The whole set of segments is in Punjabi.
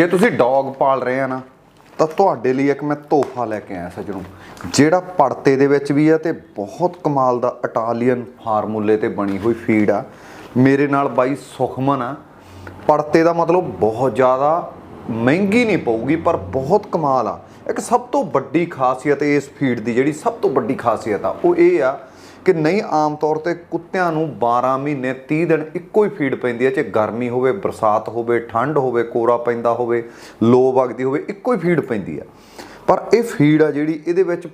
ਜੇ ਤੁਸੀਂ ਡੌਗ ਪਾਲ ਰਹੇ ਆ ਨਾ, ਤਾਂ ਤੁਹਾਡੇ ਲਈ ਇੱਕ ਮੈਂ ਤੋਹਫਾ ਲੈ ਕੇ ਆਇਆ ਸੱਜਣੋ। ਜਿਹੜਾ ਪੜਤੇ ਦੇ ਵਿੱਚ ਵੀ ਆ ਤੇ ਬਹੁਤ ਕਮਾਲ ਦਾ ਇਟਾਲੀਅਨ ਫਾਰਮੂਲੇ ਤੇ ਬਣੀ ਹੋਈ ਫੀਡ ਆ, ਮੇਰੇ ਨਾਲ ਬਾਈ ਸੁਖਮਨ ਆ। ਪੜਤੇ ਦਾ ਮਤਲਬ ਬਹੁਤ ਜ਼ਿਆਦਾ ਮਹਿੰਗੀ ਨਹੀਂ ਪਊਗੀ, ਪਰ ਬਹੁਤ ਕਮਾਲ ਆ। ਇੱਕ ਸਭ ਤੋਂ ਵੱਡੀ ਖਾਸੀਅਤ ਇਸ ਫੀਡ ਦੀ ਜਿਹੜੀ ਸਭ ਤੋਂ ਵੱਡੀ ਖਾਸੀਅਤ ਆ, ਉਹ ਇਹ ਆ ਕਿ ਨਹੀਂ, ਆਮ ਤੌਰ ਤੇ ਕੁੱਤਿਆਂ ਨੂੰ 12 ਮਹੀਨੇ 30 ਦਿਨ ਇੱਕੋ ਹੀ ਫੀਡ ਪੈਂਦੀ ਹੈ। ਚਾਹੇ ਗਰਮੀ ਹੋਵੇ, ਬਰਸਾਤ ਹੋਵੇ, ਠੰਡ ਹੋਵੇ ਕੋਰਾ ਪੈਂਦਾ ਹੋਵੇ, ਲੋ ਵਗਦੀ ਹੋਵੇ, ਇੱਕੋ ਹੀ ਫੀਡ ਪੈਂਦੀ ਆ ਪਰ ਇਹ ਫੀਡ ਆ ਜਿਹੜੀ, ਇਹਦੇ ਵਿੱਚ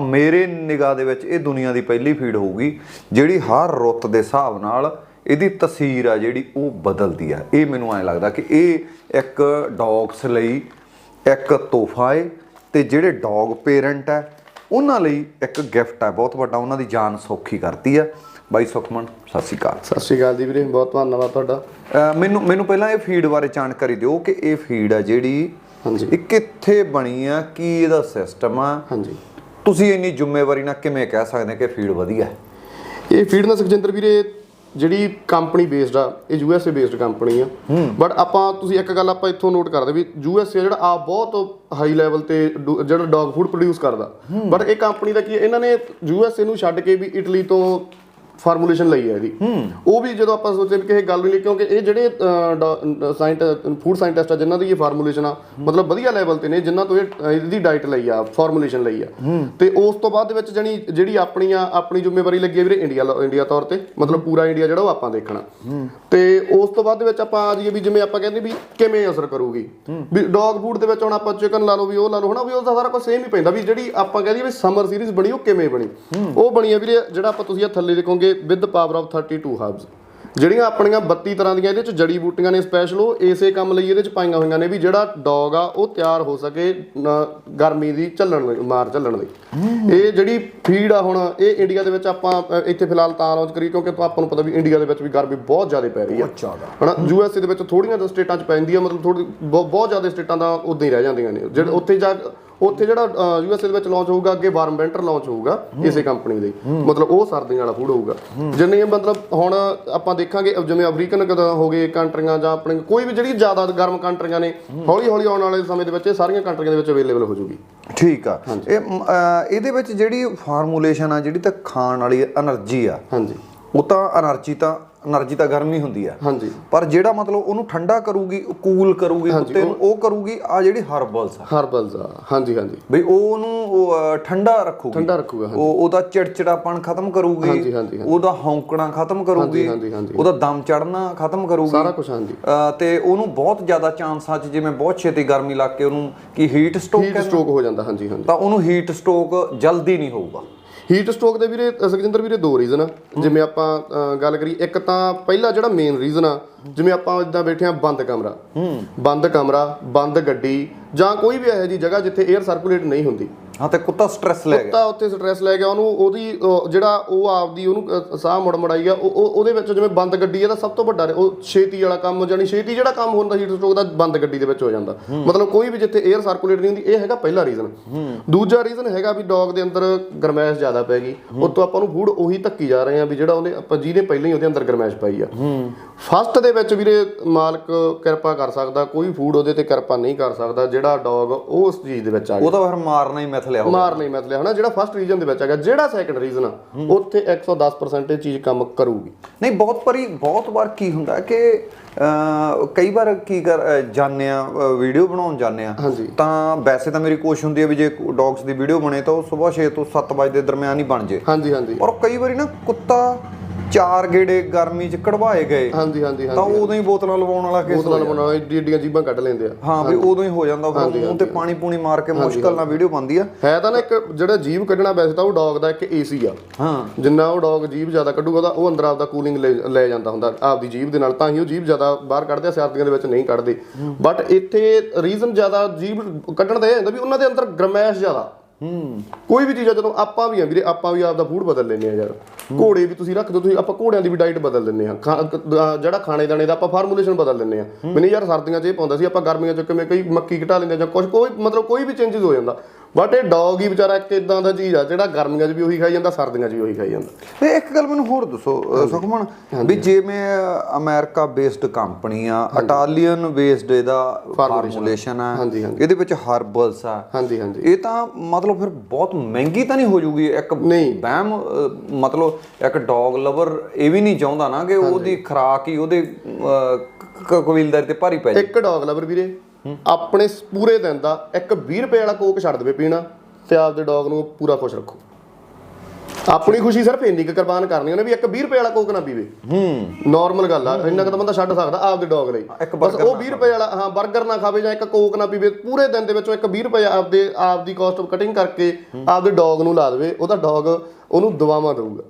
ਮੇਰੇ ਨਿਗਾਹ ਦੇ ਵਿੱਚ ਇਹ ਦੁਨੀਆ ਦੀ ਪਹਿਲੀ ਫੀਡ ਹੋਊਗੀ, ਜਿਹੜੀ ਹਰ ਰੁੱਤ ਦੇ ਹਿਸਾਬ ਨਾਲ ਇਹਦੀ ਤਸਵੀਰ ਆ ਜਿਹੜੀ ਉਹ ਬਦਲਦੀ ਆ। ਇਹ ਮੈਨੂੰ ਐਂ ਲੱਗਦਾ ਕਿ ਇਹ ਇੱਕ ਡੌਗਸ ਲਈ ਇੱਕ ਤੋਹਫਾ ਏ, ਤੇ ਜਿਹੜੇ ਡੌਗ ਪੇਰੈਂਟ ਹੈ ਉਹਨਾਂ ਲਈ ਇੱਕ ਗਿਫਟ ਹੈ ਬਹੁਤ ਵੱਡਾ ਉਹਨਾਂ ਦੀ ਜਾਨ ਸੌਖੀ ਕਰਦੀ ਹੈ ਬਾਈ ਸੁਖਮਨ ਸਤਿ ਸ਼੍ਰੀ ਅਕਾਲ। ਸਤਿ ਸ਼੍ਰੀ ਅਕਾਲ ਜੀ ਵੀਰੇ ਬਹੁਤ ਧੰਨਵਾਦ ਤੁਹਾਡਾ। ਮੈਨੂੰ ਮੈਨੂੰ ਪਹਿਲਾਂ ਇਹ ਫੀਡ ਬਾਰੇ ਜਾਣਕਾਰੀ ਦਿਓ ਕਿ ਇਹ ਫੀਡ ਆ ਜਿਹੜੀ ਹਾਂਜੀ। ਇਹ ਕਿੱਥੇ ਬਣੀ ਆ ਕੀ ਇਹਦਾ ਸਿਸਟਮ ਆ? ਹਾਂਜੀ। ਤੁਸੀਂ ਇੰਨੀ ਜ਼ਿੰਮੇਵਾਰੀ ਨਾਲ ਕਿਵੇਂ ਕਹਿ ਸਕਦੇ ਕਿ ਫੀਡ ਵਧੀਆ ਹੈ? ਇਹ ਫੀਡ ਨਾਲ ਸੁਖਜਿੰਦਰ ਵੀਰੇ ਜਿਹੜੀ ਕੰਪਨੀ ਬੇਸਡ ਆ ਇਹ U S A based company ਆ। ਬਟ ਆਪਾਂ ਤੁਸੀਂ ਇੱਕ ਗੱਲ ਆਪਾਂ ਇੱਥੋਂ ਨੋਟ ਕਰਦੇ ਵੀ ਯੂ ਐਸ ਏ ਜਿਹੜਾ ਆ ਬਹੁਤ ਹਾਈ ਲੈਵਲ ਤੇ ਜਿਹੜਾ ਡੌਗ ਫੂਡ ਪ੍ਰੋਡਿਊਸ ਕਰਦਾ। ਬਟ ਇਹ ਕੰਪਨੀ ਦਾ ਕੀ ਇਹਨਾਂ ਨੇ ਯੂ ਐਸ ਏ ਨੂੰ ਛੱਡ ਕੇ ਵੀ ਇਟਲੀ ਤੋਂ ਫਾਰਮੂਲੇਸ਼ਨ ਲਈ ਹੈ ਇਹਦੀ। ਉਹ ਵੀ ਜਦੋਂ ਆਪਾਂ ਸੋਚਦੇ ਕਿ ਇਹ ਗੱਲ ਨਹੀਂ ਕਿਉਂਕਿ ਇਹ ਜਿਹੜੇ ਸਾਇੰਟਿਸਟ ਫੂਡ ਸਾਇੰਟਿਸਟ ਆ ਜਿਨ੍ਹਾਂ ਦੀ ਇਹ ਫਾਰਮੂਲੇਸ਼ਨ ਆ ਮਤਲਬ ਵਧੀਆ ਲੈਵਲ ਤੇ ਨੇ ਜਿਨ੍ਹਾਂ ਤੋਂ ਇਹ ਇਹਦੀ ਡਾਈਟ ਲਈ ਆ ਫਾਰਮੂਲੇਸ਼ਨ ਲਈ ਆ। ਤੇ ਉਸ ਤੋਂ ਬਾਅਦ ਦੇ ਵਿੱਚ ਜਣੀ ਜਿਹੜੀ ਆਪਣੀ ਆ ਆਪਣੀ ਜ਼ਿੰਮੇਵਾਰੀ ਲੱਗੀ ਹੈ ਵੀਰੇ ਇੰਡੀਆ ਇੰਡੀਆ ਤੌਰ ਤੇ ਮਤਲਬ ਪੂਰਾ ਇੰਡੀਆ ਜਿਹੜਾ ਉਹ ਆਪਾਂ ਦੇਖਣਾ। ਤੇ ਉਸ ਤੋਂ ਬਾਅਦ ਦੇ ਵਿੱਚ ਆਪਾਂ ਆ ਜਾਈਏ ਵੀ ਜਿਵੇਂ ਆਪਾਂ ਕਹਿੰਦੇ ਵੀ ਕਿਵੇਂ ਅਸਰ ਕਰੂਗੀ। ਵੀ ਡੌਗ ਫੂਡ ਦੇ ਵਿੱਚ ਹੁਣ ਆਪਾਂ ਚਿਕਨ ਲਾ ਲਓ ਵੀ ਉਹ ਲਾ ਲਓ ਹਨਾ ਵੀ ਉਹਦਾ ਸਾਰਾ ਕੁਝ ਸੇਮ ਹੀ ਪੈਂਦਾ ਵੀ ਜਿਹੜੀ ਆਪਾਂ ਕਹਿੰਦੇ ਵੀ ਸਮਰ ਸੀਰੀਜ਼ ਬਣੀ ਉਹ ਕਿਵੇਂ ਬਣੀ? ਉਹ ਬਣੀ ਆ ਵੀਰੇ ਜਿਹੜਾ ਆਪਾਂ ਤੁਸੀਂ ਆ ਥੱਲੇ ਦੇਖੋਗੇ ਵਿਦ ਪਾਵਰ ਆਫ 32 ਹਬਸ ਜਿਹੜੀਆਂ ਆਪਣੀਆਂ 32 ਤਰ੍ਹਾਂ ਦੀਆਂ ਇਹਦੇ ਚ ਜੜੀ ਬੂਟੀਆਂ ਨੇ ਸਪੈਸ਼ਲ ਉਹ ਇਸੇ ਕੰਮ ਲਈ ਇਹਦੇ ਚ ਪਾਈਆਂ ਹੋਈਆਂ ਨੇ ਵੀ ਜਿਹੜਾ ਡੌਗ ਆ ਉਹ ਤਿਆਰ ਹੋ ਸਕੇ ਗਰਮੀ ਦੀ ਝੱਲਣ ਲਈ ਮਾਰ ਝੱਲਣ ਲਈ। ਇਹ ਜਿਹੜੀ ਫੀਡ ਆ ਹੁਣ ਇਹ ਇੰਡੀਆ ਦੇ ਵਿੱਚ ਆਪਾਂ ਇੱਥੇ ਫਿਲਹਾਲ ਤਾਂ ਲਾਂਚ ਕਰੀ ਕਿਉਂਕਿ ਆਪਾਂ ਨੂੰ ਪਤਾ ਵੀ ਇੰਡੀਆ ਦੇ ਵਿੱਚ ਵੀ ਗਰਮੀ ਬਹੁਤ ਜ਼ਿਆਦਾ ਪੈ ਰਹੀ ਆ। ਹਨਾ ਯੂ ਐਸ ਏ ਦੇ ਵਿੱਚ ਥੋੜੀਆਂ ਜਿਹਾ ਸਟੇਟਾਂ 'ਚ ਪੈਂਦੀ ਆ ਮਤਲਬ ਥੋੜੀ ਬਹੁਤ ਜ਼ਿਆਦਾ ਸਟੇਟਾਂ ਦਾ ਉਦਾਂ ਹੀ ਰਹਿ ਜਾਂਦੀਆਂ ਨੇ। ਜਿਹੜੇ ਉੱਥੇ ਜਾ ਉੱਥੇ ਜਿਹੜਾ ਯੂ ਐੱਸ ਏ ਦੇ ਵਿੱਚ ਲਾਂਚ ਹੋਊਗਾ ਅੱਗੇ ਵਾਰਮ ਵੈਂਟਰ ਲਾਂਚ ਹੋਊਗਾ ਇਸੇ ਕੰਪਨੀ ਦੇ। ਮਤਲਬ ਉਹ ਸਰਦੀਆਂ ਵਾਲਾ ਫੂਡ ਹੋਊਗਾ। ਜਿੰਨੇ ਮਤਲਬ ਹੁਣ ਆਪਾਂ ਦੇਖਾਂਗੇ ਜਿਵੇਂ ਅਫਰੀਕਨ ਹੋ ਗਏ ਕੰਟਰੀਆਂ ਜਾਂ ਆਪਣੇ ਕੋਈ ਵੀ ਜਿਹੜੀ ਜ਼ਿਆਦਾ ਗਰਮ ਕੰਟਰੀਆਂ ਨੇ ਹੌਲੀ ਹੌਲੀ ਆਉਣ ਵਾਲੇ ਸਮੇਂ ਦੇ ਵਿੱਚ ਸਾਰੀਆਂ ਕੰਟਰੀਆਂ ਦੇ ਵਿੱਚ ਅਵੇਲੇਬਲ ਹੋ ਜੂਗੀ। ਠੀਕ ਆ। ਇਹ ਇਹਦੇ ਵਿੱਚ ਜਿਹੜੀ ਫਾਰਮੂਲੇਸ਼ਨ ਆ ਜਿਹੜੀ ਤਾਂ ਖਾਣ ਵਾਲੀ એનર્ਜੀ ਆ ਹਾਂਜੀ। ਉਹ ਤਾਂ એનર્ਜੀ ਤਾਂ એનર્ਜੀ ਤਾਂ ਗਰਮ ਹੁੰਦੀ ਆ। ਹਾਂਜੀ। ਪਰ ਜਿਹੜਾ ਮਤਲਬ ਉਹਨੂੰ ਠੰਡਾ ਕਰੂਗੀ ਕੂਲ ਕਰੂਗੀ ਕੁੱਤੇ ਉਹ ਕਰੂਗੀ ਆ ਜਿਹੜੀ ਹਰਬਲਸ ਆ। ਹਰਬਲਸ ਆ। ਹਾਂਜੀ ਹਾਂਜੀ। ਬਈ ਉਹ ਉਹਨੂੰ ਠੰਡਾ ਰੱਖੂਗੀ। ਠੰਡਾ ਰੱਖੂਗਾ ਹਾਂਜੀ। ਉਹ ਉਹਦਾ ਚਿੜਚਿੜਾਪਣ ਖਤਮ ਕਰੂਗੀ। ਹਾਂਜੀ ਹਾਂਜੀ ਉਹਦਾ ਹੌਂਕਣਾ ਖਤਮ ਕਰੂਗੀ। ਉਹਦਾ ਦਮ ਚੜਨਾ ਖਤਮ ਕਰੂਗੀ। ਸਾਰਾ ਕੁਝ ਹਾਂਜੀ। ਤੇ ਉਹਨੂੰ ਬਹੁਤ ਜ਼ਿਆਦਾ ਚਾਂਸ ਆ ਜਿਵੇਂ ਬਹੁਤ ਛੇਤੀ ਗਰਮੀ ਲੱਗ ਕੇ ਉਹਨੂੰ ਕੀ ਹੀਟ ਸਟ੍ਰੋਕ ਹੀਟ ਸਟ੍ਰੋਕ ਹੋ ਜਾਂਦਾ ਹਾਂਜੀ ਹਾਂਜੀ। ਤਾਂ ਉਹਨੂੰ ਹੀਟ ਸਟ੍ਰੋਕ ਜਲਦੀ ਨਹੀਂ ਹੋਊਗਾ। ਹੀਟ ਸਟ੍ਰੋਕ ਦੇ ਵੀਰੇ ਸੁਖਜਿੰਦਰ ਵੀਰੇ ਦੋ ਰੀਜ਼ਨ ਆ। ਜਿਵੇਂ ਆਪਾਂ ਗੱਲ ਕਰੀ ਇੱਕ ਤਾਂ ਪਹਿਲਾ ਜਿਹੜਾ ਮੇਨ ਰੀਜ਼ਨ ਆ ਜਿਵੇਂ ਆਪਾਂ ਇਦਾਂ ਬੈਠੇ ਆ ਬੰਦ ਕਮਰਾ। ਬੰਦ ਕਮਰਾ ਬੰਦ ਗੱਡੀ ਜਾਂ ਕੋਈ ਵੀ ਇਹੋ ਜੀ ਜਗ੍ਹਾ ਜਿੱਥੇ 에ਅਰ ਸਰਕੂਲੇਟ ਨਹੀਂ ਹੁੰਦੀ। ਹਾਂ ਤੇ ਕੁੱਤਾ ਸਟ੍ਰੈਸ ਲੈ ਗਿਆ। ਕੁੱਤਾ ਉੱਥੇ ਸਟ੍ਰੈਸ ਲੈ ਗਿਆ ਉਹਨੂੰ ਉਹਦੀ ਜਿਹੜਾ ਉਹ ਆਪਦੀ ਉਹਨੂੰ ਸਾਹ ਮੁੜ ਮੜਾਈ ਆ ਉਹ ਉਹ- ਉਹਦੇ ਵਿੱਚ ਜਿਵੇਂ ਬੰਦ ਗੱਡੀ ਇਹਦਾ ਸਭ ਤੋਂ ਵੱਡਾ ਰੇ- ਉਹ ਛੇਤੀ ਵਾਲਾ ਕੰਮ ਜਾਨੀ ਛੇਤੀ ਜਿਹੜਾ ਕੰਮ ਹੁੰਦਾ ਹੀਟ ਸਟ੍ਰੋਕ ਦਾ ਬੰਦ ਗੱਡੀ ਦੇ ਵਿੱਚ ਹੋ ਜਾਂਦਾ। ਮਤਲਬ ਕੋਈ ਵੀ ਜਿੱਥੇ 에ਅਰ ਸਰਕੂਲੇਟ ਨਹੀਂ ਹੁੰਦੀ ਇਹ ਹੈਗਾ ਪਹਿਲਾ ਰੀਜ਼ਨ ਦੂਜਾ ਰੀਜ਼ਨ ਹੈਗਾ ਵੀ ਡੌਗ ਦੇ ਅੰਦਰ ਗਰਮੈਸ਼ ਜ਼ਿਆਦਾ ਪੈ ਗਈ। ਉਤੋਂ ਆਪਾਂ ਨੂੰ ਫੂਡ ਉਹੀ ਧੱਕੀ ਜਾ ਰਹੇ ਆ ਵੀ ਜਿਹੜਾ ਉਹਨੇ ਆਪਾਂ ਜਿਹਨੇ ਪਹਿਲਾਂ ਹੀ ਉਹਦੇ ਅੰਦਰ ਗਰਮੈਸ਼ ਪਾਈ ਆ। ਫਸਟ ਦੇ ਵਿੱਚ ਵੀਰੇ ਮਾਲਕ ਕਿਰਪਾ ਕਰ ਸਕਦਾ ਕੋਈ ਫੂਡ ਉਹਦੇ ਤੇ ਕਿਰਪਾ ਨਹੀਂ ਕਰ ਸਕਦਾ ਜਿਹੜਾ ਡੌਗ ਉਸ ਚੀਜ਼ ਦੇ ਵਿੱਚ ਆ ਗਿਆ। ਉਹ ਤਾਂ ਫਿਰ ਮਾਰਨਾ ਹੀ ਮਿਥ ਲਿਆ ਹੋਊਗਾ ਮਾਰ ਨਹੀਂ ਮਤਲਬ ਹਨਾ? ਜਿਹੜਾ ਫਸਟ ਰੀਜਨ ਦੇ ਵਿੱਚ ਹੈਗਾ ਜਿਹੜਾ ਸੈਕੰਡ ਰੀਜਨ ਆ ਉੱਥੇ 110% ਇਹ ਚੀਜ਼ ਕੰਮ ਕਰੂਗੀ। ਨਹੀਂ ਬਹੁਤ ਵਾਰੀ ਬਹੁਤ ਵਾਰ ਕੀ ਹੁੰਦਾ ਕਿ ਕਈ ਵਾਰ ਕੀ ਕਰ ਜਾਂਦੇ ਆ ਵੀਡੀਓ ਬਣਾਉਣ ਜਾਂਦੇ ਆ। ਤਾਂ ਵੈਸੇ ਤਾਂ ਮੇਰੀ ਕੋਸ਼ਿਸ਼ ਹੁੰਦੀ ਹੈ ਵੀ ਜੇ ਡੌਗਸ ਦੀ ਵੀਡੀਓ ਬਣੇ ਤਾਂ ਉਹ ਸਵੇਰ 6 ਤੋਂ 7 ਵਜੇ ਦੇ ਦਰਮਿਆਨ ਹੀ ਬਣ ਜੇ। ਹਾਂਜੀ ਹਾਂਜੀ। ਪਰ ਕਈ ਵਾਰੀ ਨਾ ਕੁੱਤਾ ਚਾਰ ਗੇੜੇ ਗਰਮੀ 'ਚ ਕਢਵਾਏ ਗਏ। ਹਾਂਜੀ ਹਾਂਜੀ ਤਾਂ ਉਦੋਂ ਹੀ ਬੋਤਲਾਂ ਲਵਾਉਣ ਵਾਲਾ ਕੇਸ ਬੋਤਲਾਂ ਬਣਾਉਣਾ ਏਡੀ ਏਡੀਆਂ ਜੀਬਾਂ ਕੱਢ ਲੈਂਦੇ ਆ। ਹਾਂ ਵੀ ਉਦੋਂ ਹੀ ਹੋ ਜਾਂਦਾ ਫਿਰ ਮੂੰਹ ਤੇ ਪਾਣੀ ਪੂਣੀ ਮਾਰ ਕੇ ਮੁਸ਼ਕਲ ਨਾਲ ਵੀਡੀਓ ਬਣਦੀ ਆ। ਹੈ ਤਾਂ ਨਾ ਇੱਕ ਜਿਹੜਾ ਜੀਭ ਕੱਢਣਾ ਵੈਸੇ ਤਾਂ ਉਹ ਡੌਗ ਦਾ ਇੱਕ ਏਸੀ ਆ। ਹਾਂ। ਜਿੰਨਾ ਉਹ ਡੌਗ ਜੀਭ ਜ਼ਿਆਦਾ ਕੱਢੂਗਾ ਉਹਦਾ ਉਹ ਅੰਦਰ ਆਪਦਾ ਕੂਲਿੰਗ ਲੈ ਜਾਂਦਾ ਹੁੰਦਾ ਆਪਦੀ ਜੀਭ ਦੇ ਨਾਲ। ਤਾਂ ਹੀ ਉਹ ਜੀਭ ਜ਼ਿਆਦਾ ਬਾਹਰ ਕੱਢਦੇ ਆ ਸਰਦੀਆਂ ਦੇ ਵਿੱਚ ਨਹੀਂ ਕੱਢਦੇ। ਬਟ ਇੱਥੇ ਰੀਜ਼ਨ ਜ਼ਿਆਦਾ ਜੀਭ ਕੱਢਣ ਦਾ ਇਹ ਹੁੰਦਾ ਵੀ ਉਹਨਾਂ ਦੇ ਅੰਦਰ ਗਰਮੈਸ਼ ਜ਼ਿਆਦਾ। ਹੂੰ ਕੋਈ ਵੀ ਚੀਜ਼ ਆ, ਜਦੋਂ ਆਪਾਂ ਵੀ ਆ ਵੀਰੇ, ਆਪਾਂ ਵੀ ਆਪਦਾ ਫੂਡ ਬਦਲ ਲੈਂਦੇ ਆ ਯਾਰ। ਘੋੜੇ ਵੀ ਤੁਸੀਂ ਰੱਖ ਦਿਓ, ਤੁਸੀਂ ਆਪਾਂ ਘੋੜਿਆਂ ਦੀ ਵੀ ਡਾਈਟ ਬਦਲ ਲੈਂਦੇ ਆ। ਜਿਹੜਾ ਖਾਣੇ ਦਾਣੇ ਦਾ ਆਪਾਂ ਫਾਰਮੂਲੇਸ਼ਨ ਬਦਲ ਲੈਂਦੇ ਆ। ਮੈਨੂੰ ਯਾਰ ਸਰਦੀਆਂ 'ਚ ਇਹ ਪਾਉਂਦਾ ਸੀ, ਆਪਾਂ ਗਰਮੀਆਂ 'ਚ ਕਿਵੇਂ ਕਈ ਮੱਕੀ ਘਟਾ ਲੈਂਦੇ ਆ ਜਾਂ ਕੁਝ ਕੋਈ ਮਤਲਬ ਕੋਈ ਵੀ ਚੇਂਜਸ ਹੋ ਜਾਂਦਾ। ਬਟ ਇਹ ਡੌਗ ਹੀ ਵਿਚਾਰਾ ਇੱਕ ਇਦਾਂ ਦਾ ਚੀਜ਼ ਆ ਜਿਹੜਾ ਗਰਮੀਆਂ 'ਚ ਵੀ ਉਹੀ ਖਾਈ ਜਾਂਦਾ ਸਰਦੀਆਂ 'ਚ ਵੀ ਉਹੀ ਖਾਈ ਜਾਂਦਾ। ਤੇ ਇੱਕ ਗੱਲ ਮੈਨੂੰ ਹੋਰ ਦੱਸੋ ਸੁਖਮਨ ਵੀ ਜਿਵੇਂ ਅਮਰੀਕਾ ਬੇਸਡ ਕੰਪਨੀ ਆ ਇਟਾਲੀਅਨ ਬੇਸਡ ਇਹਦਾ ਫਾਰਮੂਲੇਸ਼ਨ ਆ। ਇਹਦੇ ਵਿੱਚ ਹਰਬਲਸ ਆ ਹਾਂਜੀ ਹਾਂਜੀ। ਇਹ ਤਾਂ ਮਤਲਬ ਫਿਰ ਬਹੁਤ ਮਹਿੰਗੀ ਤਾਂ ਨਹੀਂ ਹੋ ਜੂਗੀ? ਇੱਕ ਅ, ਮਤਲਬ ਇੱਕ ਡੌਗ ਲਵਰ ਇਹ ਵੀ ਨਹੀਂ ਚਾਹੁੰਦਾ ਨਾ ਕਿ ਉਹਦੀ ਖਰਾਕ ਹੀ ਉਹਦੇ ਕਬੀਲਦਾਰੀ ਤੇ ਭਾਰੀ ਪੈ ਜਾਏ। ਇੱਕ ਡੌਗ ਲਵਰ ਵੀਰੇ ਆਪਣੇ ਪੂਰੇ ਦਿਨ ਦਾ ਇੱਕ 20 ਰੁਪਏ ਵਾਲਾ ਕੋਕ ਛੱਡ ਦੇਵੇ ਪੀਣਾ ਤੇ ਆਪਦੇ ਡੌਗ ਨੂੰ ਪੂਰਾ ਖੁਸ਼ ਰੱਖੋ। ਆਪਣੀ ਖੁਸ਼ੀ ਸਿਰਫ ਇੰਨੀ ਕੁ ਕੁਰਬਾਨ ਕਰਨੀ ਉਹਨੇ ਵੀ ਇੱਕ 20 ਰੁਪਏ ਵਾਲਾ ਕੋਕ ਨਾ ਪੀਵੇ। ਹੂੰ। ਨਾਰਮਲ ਗੱਲ ਆ ਇੰਨਾ ਕੁ ਤਾਂ ਬੰਦਾ ਛੱਡ ਸਕਦਾ ਆਪਦੇ ਡੌਗ ਲਈ। ਬਸ ਉਹ 20 ਰੁਪਏ ਵਾਲਾ ਹਾਂ 버ਗਰ ਨਾ ਖਾਵੇ ਜਾਂ ਇੱਕ ਕੋਕ ਨਾ ਪੀਵੇ ਪੂਰੇ ਦਿਨ ਦੇ ਵਿੱਚੋਂ ਇੱਕ 20 ਰੁਪਏ ਆਪਦੇ ਆਪਦੀ ਕਾਸਟ ਆਫ ਕਟਿੰਗ ਕਰਕੇ ਆਪਦੇ ਡੌਗ ਨੂੰ ਲਾ ਦੇਵੇ ਉਹਦਾ ਡੌਗ ਉਹਨੂੰ ਦਵਾਵਾਂ ਦੇਊਗਾ।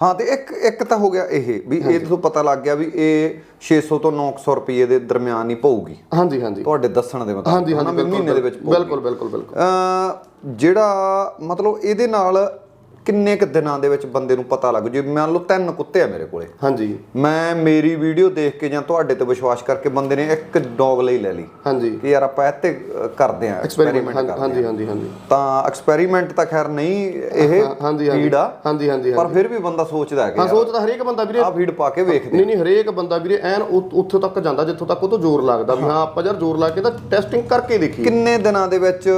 ਹਾਂ ਤੇ ਇੱਕ ਇੱਕ ਤਾਂ ਹੋ ਗਿਆ ਇਹ ਵੀ ਇਹ ਤੋਂ ਪਤਾ ਲੱਗ ਗਿਆ ਵੀ ਇਹ 600 ਤੋਂ 900 ਰੁਪਏ ਦੇ ਦਰਮਿਆਨ ਹੀ ਪਊਗੀ। ਹਾਂਜੀ ਹਾਂਜੀ। ਤੁਹਾਡੇ ਦੱਸਣ ਦੇ ਮੁਤਾਬਕ ਹਾਂਜੀ ਹਾਂਜੀ ਮਹੀਨੇ ਦੇ ਵਿੱਚ। ਬਿਲਕੁਲ ਬਿਲਕੁਲ ਬਿਲਕੁਲ। ਜਿਹੜਾ ਮਤਲਬ ਇਹਦੇ ਨਾਲ ਕਿੰਨੇ ਕ ਦਿਨਾਂ ਦੇ ਵਿੱਚ ਬੰਦੇ ਨੂੰ ਪਤਾ ਲੱਗ ਜੇ? ਮੰਨ ਲਓ ਤਿੰਨ ਕੁੱਤੇ ਆ ਮੇਰੇ ਕੋਲੇ। ਹਾਂਜੀ। ਮੈਂ ਮੇਰੀ ਵੀਡੀਓ ਦੇਖ ਕੇ ਜਾਂ ਤੁਹਾਡੇ ਤੇ ਵਿਸ਼ਵਾਸ ਕਰਕੇ ਬੰਦੇ ਨੇ ਇੱਕ ਡੌਗ ਲਈ ਲੈ ਲਈ। ਹਾਂਜੀ। ਕਿ ਯਾਰ ਆਪਾਂ ਇੱਥੇ ਕਰਦੇ ਆ ਐਕਸਪੈਰੀਮੈਂਟ ਹਾਂਜੀ ਹਾਂਜੀ ਹਾਂਜੀ। ਤਾਂ ਐਕਸਪੈਰੀਮੈਂਟ ਤਾਂ ਖੈਰ ਨਹੀਂ ਇਹ ਫੀਡ ਆ ਹਾਂਜੀ। ਹਾਂਜੀ ਪਰ ਫਿਰ ਵੀ ਬੰਦਾ ਸੋਚਦਾ ਹੈ ਕਿ ਹਾਂ ਸੋਚਦਾ ਹਰੇਕ ਬੰਦਾ ਵੀਰੇ ਆ ਫੀਡ ਪਾ ਕੇ ਵੇਖਦੇ ਨਹੀਂ ਨਹੀਂ ਹਰੇਕ ਬੰਦਾ ਵੀਰੇ ਐਨ ਉੱਥੇ ਤੱਕ ਜਾਂਦਾ ਜਿੱਥੋਂ ਤੱਕ ਉਹ ਤੋਂ ਜ਼ੋਰ ਲੱਗਦਾ ਵੀ ਹਾਂ। ਆਪਾਂ ਯਾਰ ਜ਼ੋਰ ਲਾ ਕੇ ਤਾਂ ਟੈਸਟਿੰਗ ਕਰਕੇ ਦੇਖੀਏ। ਕਿੰਨੇ ਦਿਨਾਂ ਦੇ ਵਿੱਚ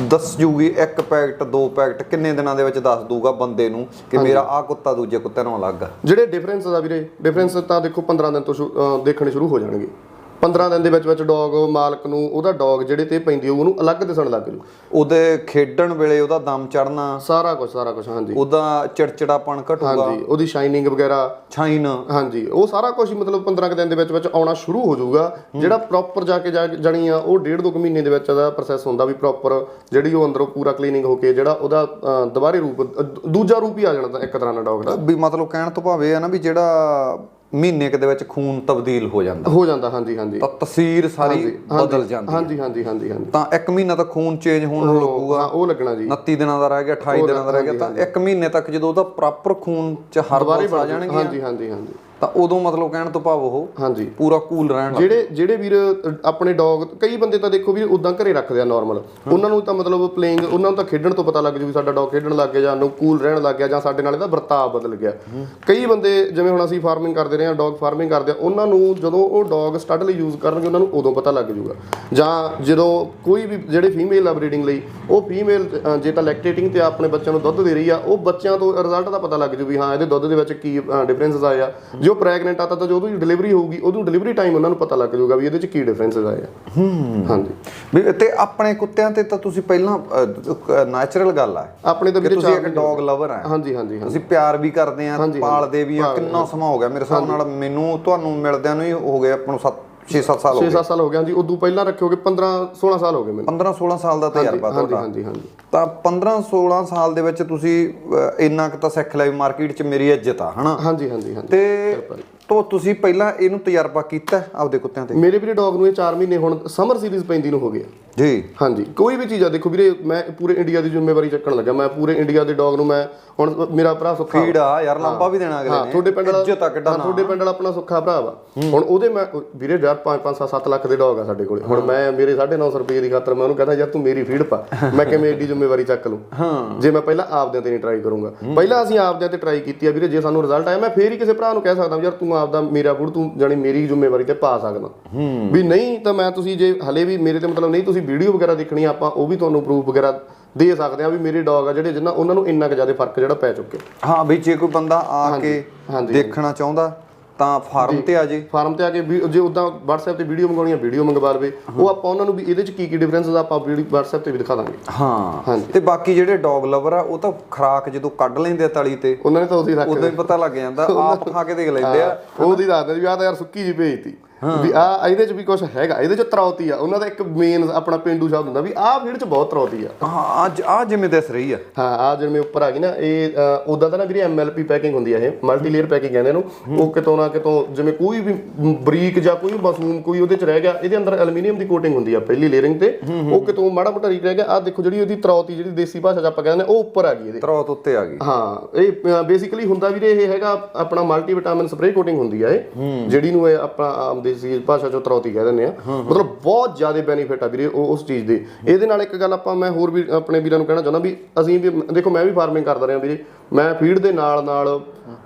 ਦੱਸ ਜੂਗੀ ਇੱਕ ਪੈਕਟ ਦੋ ਪੈਕਟ ਕਿੰਨੇ ਦਿਨਾਂ ਦੇ ਵਿੱਚ ਦੱਸ ਦੂਗਾ ਬੰਦੇ ਨੂੰ ਕਿ ਮੇਰਾ ਆ ਕੁੱਤਾ ਦੂਜੇ ਕੁੱਤੇ ਨਾਲੋਂ ਅਲੱਗ ਆ। ਜਿਹੜੇ ਡਿਫਰੈਂਸ ਆ ਵੀਰੇ ਡਿਫਰੈਂਸ ਤਾਂ ਦੇਖੋ 15 ਦਿਨ ਤੋਂ ਦੇਖਣੇ ਸ਼ੁਰੂ ਹੋ ਜਾਣਗੇ। 15 ਦਿਨ ਦੇ ਵਿੱਚ ਵਿੱਚ ਡੌਗ ਮਾਲਕ ਨੂੰ ਉਹਦਾ ਡੌਗ ਜਿਹੜੇ ਤੇ ਪੈਂਦੀ ਆ, ਉਹਨੂੰ ਅਲੱਗ ਦਿਸਣ ਲੱਗ ਜੂ ਉਹਦੇ ਖੇਡਣ ਵੇਲੇ ਉਹਦਾ ਦਮ ਚੜਨਾ ਸਾਰਾ ਕੁਝ ਸਾਰਾ ਕੁਝ ਹਾਂਜੀ। ਉਹਦਾ ਚਿੜਚਿੜਾਪਣ ਘਟੂਗਾ। ਹਾਂਜੀ ਉਹਦੀ ਸ਼ਾਈਨਿੰਗ ਵਗੈਰਾ। ਛਾਈਨ ਹਾਂਜੀ ਉਹ ਸਾਰਾ ਕੁਝ ਮਤਲਬ 15 ਕੁ ਦਿਨ ਦੇ ਵਿੱਚ ਵਿੱਚ ਆਉਣਾ ਸ਼ੁਰੂ ਹੋ ਜਾਊਗਾ। ਜਿਹੜਾ ਪ੍ਰੋਪਰ ਜਾ ਕੇ ਜਾਣੀ ਆ ਉਹ ਡੇਢ ਦੋ ਕੁ ਮਹੀਨੇ ਦੇ ਵਿੱਚ ਦਾ ਪ੍ਰੋਸੈਸ ਹੁੰਦਾ ਵੀ ਪ੍ਰੋਪਰ ਜਿਹੜੀ ਉਹ ਅੰਦਰੋਂ ਪੂਰਾ ਕਲੀਨਿੰਗ ਹੋ ਕੇ ਜਿਹੜਾ ਉਹਦਾ ਦੁਬਾਰੇ ਰੂਪ ਦੂਜਾ ਰੂਪ ਹੀ ਆ ਜਾਣਾ ਤਾਂ ਇੱਕ ਤਰ੍ਹਾਂ ਦਾ ਡੌਗ ਦਾ। ਵੀ ਮਤਲਬ ਕਹਿਣ ਤੋਂ ਭਾਵੇਂ ਆ ਨਾ ਵੀ ਜਿਹੜਾ ਮਹੀਨੇ ਕੁ ਦੇ ਵਿੱਚ ਖੂਨ ਤਬਦੀਲ ਹੋ ਜਾਂਦਾ। ਹੋ ਜਾਂਦਾ ਹਾਂਜੀ ਹਾਂਜੀ। ਤਾਂ ਤਸਵੀਰ ਸਾਰੀ ਬਦਲ ਜਾਂਦੀ ਹਾਂਜੀ ਹਾਂਜੀ ਹਾਂਜੀ ਹਾਂਜੀ। ਤਾਂ ਇੱਕ ਮਹੀਨਾ ਤਾਂ ਖੂਨ ਚੇਂਜ ਹੋਣ ਨੂੰ ਲੱਗੂਗਾ। ਉਹ ਲੱਗਣਾ ਜੀ। 29 ਦਿਨਾਂ ਦਾ ਰਹਿ ਗਿਆ 28 ਦਿਨਾਂ ਦਾ ਰਹਿ ਗਿਆ ਤਾਂ ਇੱਕ ਮਹੀਨੇ ਤੱਕ ਜਦੋਂ ਉਹਦਾ ਪ੍ਰੋਪਰ ਖੂਨ ਚ ਹਰਬਲਸ ਆ ਜਾਣਗੇ। ਹਾਂਜੀ ਹਾਂਜੀ ਹਾਂਜੀ। ਤਾਂ ਉਦੋਂ ਮਤਲਬ ਕਹਿਣ ਤੋਂ ਭਾਵ ਉਹ ਹਾਂਜੀ। ਪੂਰਾ ਕੂਲ ਰਹਿਣ ਜਿਹੜੇ ਜਿਹੜੇ ਵੀਰ ਆਪਣੇ ਡੌਗ ਕਈ ਬੰਦੇ ਤਾਂ ਦੇਖੋ ਵੀ ਉਦਾਂ ਘਰੇ ਰੱਖਦੇ ਆ ਨਾਰਮਲ ਉਹਨਾਂ ਨੂੰ ਤਾਂ ਮਤਲਬ ਪਲੇਇੰਗ ਉਹਨਾਂ ਨੂੰ ਤਾਂ ਖੇਡਣ ਤੋਂ ਪਤਾ ਲੱਗ ਜੂ ਵੀ ਸਾਡਾ ਡੌਗ ਖੇਡਣ ਲੱਗ ਗਿਆ ਜਾਂ ਨੂੰ ਕੂਲ ਰਹਿਣ ਲੱਗ ਗਿਆ ਜਾਂ ਸਾਡੇ ਨਾਲ ਇਹਦਾ ਵਰਤਾਅ ਬਦਲ ਗਿਆ। ਕਈ ਬੰਦੇ ਜਿਵੇਂ ਹੁਣ ਅਸੀਂ ਫਾਰਮਿੰਗ ਕਰਦੇ ਰਹੇ ਹਾਂ ਡੌਗ ਫਾਰਮਿੰਗ ਕਰਦੇ ਆ ਉਹਨਾਂ ਨੂੰ ਜਦੋਂ ਉਹ ਡੌਗ ਸਟੱਡ ਲਈ ਯੂਜ਼ ਕਰਨਗੇ ਉਹਨਾਂ ਨੂੰ ਉਦੋਂ ਪਤਾ ਲੱਗ ਜੂਗਾ। ਜਾਂ ਜਦੋਂ ਕੋਈ ਵੀ ਜਿਹੜੇ ਫੀਮੇਲ ਆ ਬਰੀਡਿੰਗ ਲਈ ਉਹ ਫੀਮੇਲ ਜੇ ਤਾਂ ਲੈਕਟੇਟਿੰਗ ਤੇ ਆਪਣੇ ਬੱਚਿਆਂ ਨੂੰ ਦੁੱਧ ਦੇ ਰਹੀ ਆ ਉਹ ਬੱਚਿਆਂ ਤੋਂ ਰਿਜ਼ਲਟ ਦਾ ਪਤਾ ਲੱਗ ਜੂ ਵੀ ਹਾਂ ਇਹਦੇ ਦੁੱਧ ਦੇ ਵਿੱਚ ਕੀ ਡਿਫਰੈਂਸਸ ਆਏ ਆ ਜੋ ਪ੍ਰੈਗਨੈਂਟ ਆ ਤਾਂ ਜਦੋਂ ਉਹਦੀ ਡਿਲੀਵਰੀ ਹੋਊਗੀ ਉਦੋਂ ਡਿਲੀਵਰੀ ਟਾਈਮ ਉਹਨਾਂ ਨੂੰ ਪਤਾ ਲੱਗ ਜੂਗਾ ਵੀ ਇਹਦੇ ਚ ਕੀ ਡਿਫਰੈਂਸਸ ਆਏ ਆ। ਹਾਂਜੀ। ਵੀ ਤੇ ਆਪਣੇ ਕੁੱਤਿਆਂ ਤੇ ਤਾਂ ਤੁਸੀਂ ਪਹਿਲਾਂ ਨੈਚੁਰਲ ਗੱਲ ਆ। ਆਪਣੇ ਤਾਂ ਵੀਰੇ ਤੁਸੀਂ ਇੱਕ ਡੌਗ ਲਵਰ ਆ। ਹਾਂਜੀ ਹਾਂਜੀ ਹਾਂਜੀ। ਤੁਸੀਂ ਪਿਆਰ ਵੀ ਕਰਦੇ ਆ ਪਾਲਦੇ ਵੀ ਆ ਕਿੰਨਾ ਸਮਾਂ ਹੋ ਗਿਆ ਮੇਰੇ ਹਿਸਾਬ ਨਾਲ। ਮੈਨੂੰ ਤੁਹਾਨੂੰ ਮਿਲਦਿਆਂ ਨੂੰ ਹੀ ਹੋ ਗਏ ਆਪਾਂ ਨੂੰ 7 6-7 ਸਾਲ ਹੋ ਗਏ। 6-7 ਸਾਲ ਹੋ ਗਏ ਹਾਂਜੀ। ਉਦੋਂ ਪਹਿਲਾਂ ਰੱਖਿਓਗੇ 15-16 ਸਾਲ ਹੋ ਗਏ ਮੈਨੂੰ। 15-16 ਸਾਲ ਦਾ ਤਜਰਬਾ ਤੁਹਾਡਾ। ਹਾਂਜੀ ਹਾਂਜੀ ਤਾਂ 15-16 ਸਾਲ ਦੇ ਵਿੱਚ ਤੁਸੀਂ ਇੰਨਾ ਕੁ ਤਾਂ ਸਿੱਖ ਲਿਆ ਵੀ ਮਾਰਕੀਟ 'ਚ ਮੇਰੀ ਇੱਜ਼ਤ ਆ ਹਨਾ? ਹਾਂਜੀ ਹਾਂਜੀ ਹਾਂਜੀ। ਤੇ ਤੋਂ ਤੁਸੀਂ ਪਹਿਲਾਂ ਇਹਨੂੰ ਤਜਰਬਾ ਕੀਤਾ ਆਪਦੇ ਕੁੱਤਿਆਂ ਤੇ? ਮੇਰੇ ਵੀਰੇ ਡੌਗ ਨੂੰ ਇਹ 4 ਮਹੀਨੇ ਹੁਣ ਸਮਰ ਸੀਰੀਜ਼ ਪੈਂਦੀ ਨੂੰ ਹੋ ਗਿਆ। ਜੀ। ਹਾਂਜੀ। ਕੋਈ ਵੀ ਚੀਜ਼ ਆ ਦੇਖੋ ਵੀਰੇ ਮੈਂ ਪੂਰੇ ਇੰਡੀਆ ਦੀ ਜ਼ਿੰਮੇਵਾਰੀ ਚੱਕਣ ਲੱਗਾ। ਮੈਂ ਪੂਰੇ ਇੰਡੀਆ ਦੇ ਡੌਗ ਨੂੰ ਮੈਂ ਹੁਣ ਮੇਰਾ ਭਰਾ ਸੁੱਖਾ ਫੀਡ ਆ ਯਾਰ ਲੰਬਾ ਵੀ ਦੇਣਾ ਅਗਲੇ ਨੇ। ਤੁਹਾਡੇ ਪਿੰਡ ਵਾਲਾ ਇੱਜ਼ਤ ਆ ਕਿੱਡਾ ਤੁਹਾਡੇ ਪਿੰਡ ਵਾਲਾ ਆਪਣਾ ਸੁੱਖਾ ਭਰਾ ਵਾ। ਹੁਣ ਉਹਦੇ ਮੈਂ ਵੀਰੇ ਯਾਰ 5 5 7 ਲੱਖ ਦੇ ਡੌਗ ਆ ਸਾਡੇ ਕੋਲੇ। ਹੁਣ ਮੈਂ ਮੇਰੇ 950 ਰੁਪਏ ਦੀ ਖਾਤਰ ਮੈਂ ਉਹਨੂੰ ਕਹਿੰਦਾ ਯਾਰ ਤੂੰ ਮੇਰੀ ਫੀਡ ਪਾ। ਮੈਂ ਕਿਵੇਂ ਏਡੀ ਜ਼ਿੰਮੇਵਾਰੀ ਚੱਕ ਲੂੰ ਜੇ ਮੈਂ ਪਹਿਲਾਂ ਆਪਦਿਆਂ ਤੇ ਨਹੀਂ ਟਰਾਈ ਕਰੂੰਗਾ। ਪਹਿਲਾਂ ਅਸੀਂ ਆਪਦਿਆਂ ਤੇ ਟਰਾਈ ਕੀਤੀ ਆ ਵੀਰੇ। ਜੇ ਸਾਨੂੰ ਰਿਜ਼ਲਟ ਆਇਆ ਮੈਂ ਫੇਰ ਹੀ ਕਿਸੇ ਭਰਾ ਨੂੰ ਕਹਿ ਸਕਦਾ ਯਾਰ ਤੂੰ ਆਪਦਾ ਮੇਰਾ ਫੂਡ ਤੂੰ ਜਾਨੀ ਮੇਰੀ ਜ਼ਿੰਮੇਵਾਰੀ ਤੇ ਪਾ ਸਕਦਾ। ਵੀ ਨਹੀਂ ਤਾਂ ਮੈਂ ਤੁਸੀਂ ਜੇ ਹਲੇ ਵੀ ਮੇਰੇ ਤੇ ਮਤਲਬ ਨਹੀਂ ਤੁਸੀਂ ਵੀਡੀਓ ਵਗੈਰਾ ਦੇਖਣੀ ਆਪਾਂ ਉਹ ਵੀ ਤੁਹਾਨੂੰ ਪ੍ਰੂਫ ਵਗੈਰਾ ਦੇ ਸਕਦੇ ਆ ਵੀ ਮੇਰੇ ਡੌਗ ਆ ਜਿਹੜੇ ਜਿੰਨਾ ਉਹਨਾਂ ਨੂੰ ਇੰਨਾ ਕੁ ਜ਼ਿਆਦਾ ਫ਼ਰਕ ਜਿਹੜਾ ਪੈ ਚੁੱਕਿਆ। ਹਾਂ ਵੀ ਜੇ ਕੋਈ ਬੰਦਾ ਆ ਕੇ ਦੇਖਣਾ ਚਾਹੁੰਦਾ ਤਾਂ ਫਾਰਮ ਤੇ ਆ ਜੇ। ਫਾਰਮ ਤੇ ਆ ਕੇ ਜੇ ਉਦਾਂ WhatsApp ਤੇ ਵੀਡੀਓ ਮੰਗਾਉਣੀ ਆ ਵੀਡੀਓ ਮੰਗਵਾ ਲਵੇ ਉਹ ਆਪਾਂ ਉਹਨਾਂ ਨੂੰ ਵੀ ਇਹਦੇ ਚ ਕੀ ਕੀ ਡਿਫਰੈਂਸਸ ਆਪਾਂ ਵੀਡੀਓ WhatsApp ਤੇ ਵੀ ਦਿਖਾ ਦਾਂਗੇ। ਹਾਂ। ਤੇ ਬਾਕੀ ਜਿਹੜੇ ਡੌਗ ਲਵਰ ਆ ਉਹ ਤਾਂ ਖਰਾਕ ਜਦੋਂ ਕੱਢ ਲੈਂਦੇ ਆ ਤਲੀ ਤੇ ਉਹਨਾਂ ਨੇ ਤਾਂ ਉਹਦੀ ਰੱਖ ਉਦੋਂ ਹੀ ਪਤਾ ਲੱਗ ਜਾਂਦਾ ਆਪ ਖਾ ਕੇ ਦੇਖ ਲੈਂਦੇ ਆ। ਉਹਦੀ ਦੱਸਦੇ ਵੀ ਆ ਤਾਂ ਯਾਰ ਸੁੱਕੀ ਜੀ ਭੇਜਤੀ। ਵੀ ਆ ਇਹਦੇ ਚ ਵੀ ਕੁਝ ਹੈਗਾ। ਇਹਦੇ ਚ ਤਰੌਤੀ ਆ। ਉਹਨਾਂ ਦਾ ਇੱਕ ਮੇਨ ਆਪਣਾ ਪਿੰਡੂ ਸ਼ਬਦ ਹੁੰਦਾ ਵੀ ਆਹ ਫੀਡ ਚ ਬਹੁਤ ਤਰੌਤੀ ਆ। ਹਾਂ ਅੱਜ ਆ ਜਿਵੇਂ ਦਿਸ ਰਹੀ ਆ। ਹਾਂ ਆ ਜਿਵੇਂ ਉੱਪਰ ਆ ਗਈ ਨਾ ਇਹ ਉਦਾਂ ਤਾਂ ਨਾ ਵੀਰੇ ਐਮਐਲਪੀ ਪੈਕਿੰਗ ਹੁੰਦੀ ਆ ਇਹ। ਮਲਟੀ ਲੇਅਰ ਪੈਕਿੰਗ ਕਹਿੰਦੇ ਇਹਨੂੰ। ਉਹ ਕਿਤੋਂ ਨਾ ਕਿਤੋਂ ਜਿਵੇਂ ਕੋਈ ਵੀ ਬਰੀਕ ਜਾਂ ਕੋਈ ਮਾਸੂਮ ਕੋਈ ਉਹਦੇ ਚ ਰਹਿ ਗਿਆ ਇਹਦੇ ਅੰਦਰ ਐਲੂਮੀਨੀਅਮ ਦੀ ਕੋਟਿੰਗ ਹੁੰਦੀ ਆ ਪਹਿਲੀ ਲੇਅਰਿੰਗ ਤੇ। ਉਹ ਕਿਤੋਂ ਮਾੜਾ ਮੋਟਾ ਰੀਕ ਰਹਿ ਗਿਆ। ਆ ਦੇਖੋ ਜਿਹੜੀ ਉਹਦੀ ਤਰੌਤੀ ਜਿਹੜੀ ਦੇਸੀ ਭਾਸ਼ਾ ਚ ਆਪਾਂ ਕਹਿੰਦੇ ਨੇ ਉਹ ਉੱਪਰ ਆ ਗਈ ਇਹਦੇ। ਤਰੋਤ ਉੱਤੇ ਆ ਗਈ। ਹਾਂ ਇਹ ਬੇਸਿਕਲੀ ਹੁੰਦਾ ਵੀਰੇ ਇਹ ਹੈਗਾ ਆਪਣਾ ਮਲਟੀ ਵਿਟਾਮਿਨ ਸਪਰੇ ਕੋਟਿੰਗ ਹੁੰਦੀ ਆ ਇਹ। ਜਿਹੜੀ ਨੂੰ ਆਪਣਾ ਆਮ ਦੇਸੀ ਭਾਸ਼ਾ ਚੋਂ ਤਰੌਤੀ ਕਹਿ ਦਿੰਦੇ ਆ। ਮਤਲਬ ਬਹੁਤ ਜ਼ਿਆਦਾ ਬੈਨੀਫਿਟ ਆ ਵੀਰੇ ਉਸ ਚੀਜ਼ ਦੇ। ਇਹਦੇ ਨਾਲ ਇੱਕ ਗੱਲ ਆਪਾਂ ਮੈਂ ਹੋਰ ਵੀ ਆਪਣੇ ਵੀਰਾਂ ਨੂੰ ਕਹਿਣਾ ਚਾਹੁੰਦਾ ਵੀ ਅਸੀਂ ਵੀ ਦੇਖੋ ਮੈਂ ਵੀ ਫਾਰਮਿੰਗ ਕਰਦਾ ਰਿਹਾ ਵੀਰੇ। ਮੈਂ ਫੀਡ ਦੇ ਨਾਲ ਨਾਲ